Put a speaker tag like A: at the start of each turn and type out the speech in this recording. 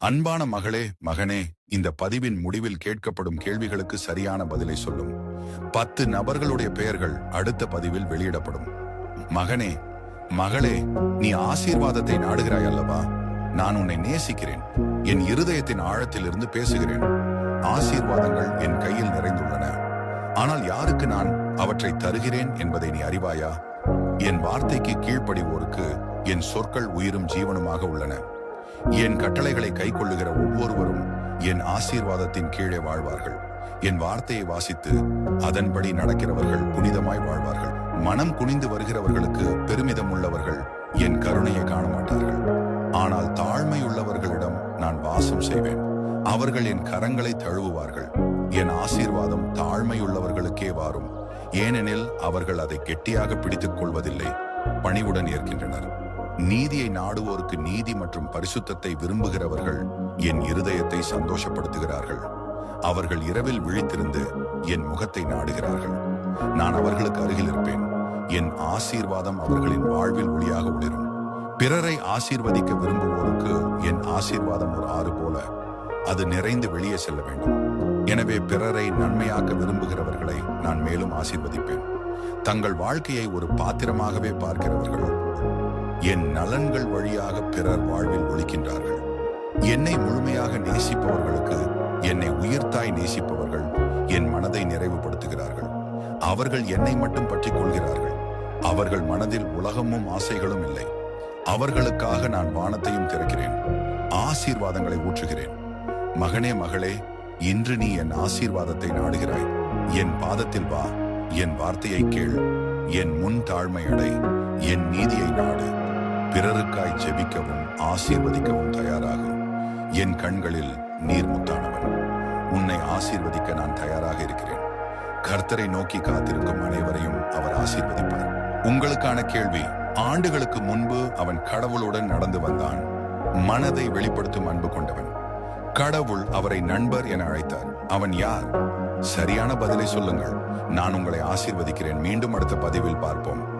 A: அன்பான மகளே மகனே இந்த பதிவின் முடிவில் கேட்கப்படும் கேள்விகளுக்கு சரியான பதிலை சொல்லும். பத்து நபர்களுடைய பெயர்கள் அடுத்த பதிவில் வெளியிடப்படும். மகனே மகளே நீ ஆசீர்வாதத்தை நாடுகிறாய் அல்லவா? நான் உன்னை நேசிக்கிறேன். என் இருதயத்தின் ஆழத்திலிருந்து பேசுகிறேன். ஆசீர்வாதங்கள் என் கையில் நிறைந்துள்ளன. ஆனால் யாருக்கு நான் அவற்றை தருகிறேன் என்பதை நீ அறிவாயா? என் வார்த்தைக்கு கீழ்ப்படிவோருக்கு என் சொற்கள் உயிரும் ஜீவனுமாக உள்ளன. என் கட்டளைகளை கைக்கொள்ளுகிற ஒவ்வொருவரும் என் ஆசீர்வாதத்தின் கீழே வாழ்வார்கள். என் வார்த்தையை வாசித்து அதன்படி நடக்கிறவர்கள் புனிதமாய் வாழ்வார்கள். மனம் குனிந்து வருகிறவர்களுக்கு பெருமிதம் உள்ளவர்கள் என் கருணையை காண மாட்டார்கள் ஆனால் தாழ்மையுள்ளவர்களிடம் நான் வாசம் செய்வேன். அவர்கள் என் கரங்களை தழுவுவார்கள். என் ஆசீர்வாதம் தாழ்மையுள்ளவர்களுக்கே வாரும். ஏனெனில் அவர்கள் அதை கெட்டியாக பிடித்துக் கொள்வதில்லை. பணிவுடன் ஏற்கின்றனர். நீதியை நாடுவோருக்கு நீதி மற்றும் பரிசுத்தத்தை விரும்புகிறவர்கள் என் இருதயத்தை சந்தோஷப்படுத்துகிறார்கள். அவர்கள் இரவில் விழித்திருந்து என் முகத்தை நாடுகிறார்கள். நான் அவர்களுக்கு அருகில் இருப்பேன். என் ஆசீர்வாதம் அவர்களின் வாழ்வில் ஒளியாக ஒளிரும். பிறரை ஆசீர்வதிக்க விரும்புவோருக்கு என் ஆசீர்வாதம் ஒரு ஆறு போல. அது நிறைந்து வெளியே செல்ல வேண்டும். எனவே பிறரை நன்மையாக்க விரும்புகிறவர்களை நான் மேலும் ஆசீர்வதிப்பேன். தங்கள் வாழ்க்கையை ஒரு பாத்திரமாகவே பார்க்கிறவர்கள் என் நலன்கள் வழியாக பிறர் வாழ்வில் ஒழிக்கின்றார்கள். என்னை முழுமையாக நேசிப்பவர்களுக்கு என்னை உயிர்த்தாய் நேசிப்பவர்கள் என் மனதை நிறைவுபடுத்துகிறார்கள். அவர்கள் என்னை மட்டும் பற்றி கொள்கிறார்கள். அவர்கள் மனதில் உலகமும் ஆசைகளும் இல்லை. அவர்களுக்காக நான் வானத்தையும் திறக்கிறேன். ஆசீர்வாதங்களை ஊற்றுகிறேன். மகனே மகளே இன்று நீ என் ஆசீர்வாதத்தை நாடுகிறாய். என் பாதத்தில் வா. என் வார்த்தையை கேள். என் முன் தாழ்மை அடை என் நீதியை நாடு. பிறருக்காய் ஜெபிக்கவும் ஆசீர்வதிக்கவும் தயாராகும் என் கண்களில் நீர் முத்தானவன். உன்னை ஆசீர்வதிக்க நான் தயாராக இருக்கிறேன். கர்த்தரை நோக்கி காத்திருக்கும் அனைவரையும் அவர் ஆசீர்வதிப்பார். உங்களுக்கான கேள்வி ஆண்டுகளுக்கு முன்பு அவன் கடவுளுடன் நடந்து வந்தான். மனதை வெளிப்படுத்தும் அன்பு கொண்டவன். கடவுள் அவரை நண்பர் என அழைத்தார். அவன் யார்? சரியான பதிலை சொல்லுங்கள். நான் உங்களை ஆசீர்வதிக்கிறேன். மீண்டும் அடுத்த பதிவில் பார்ப்போம்.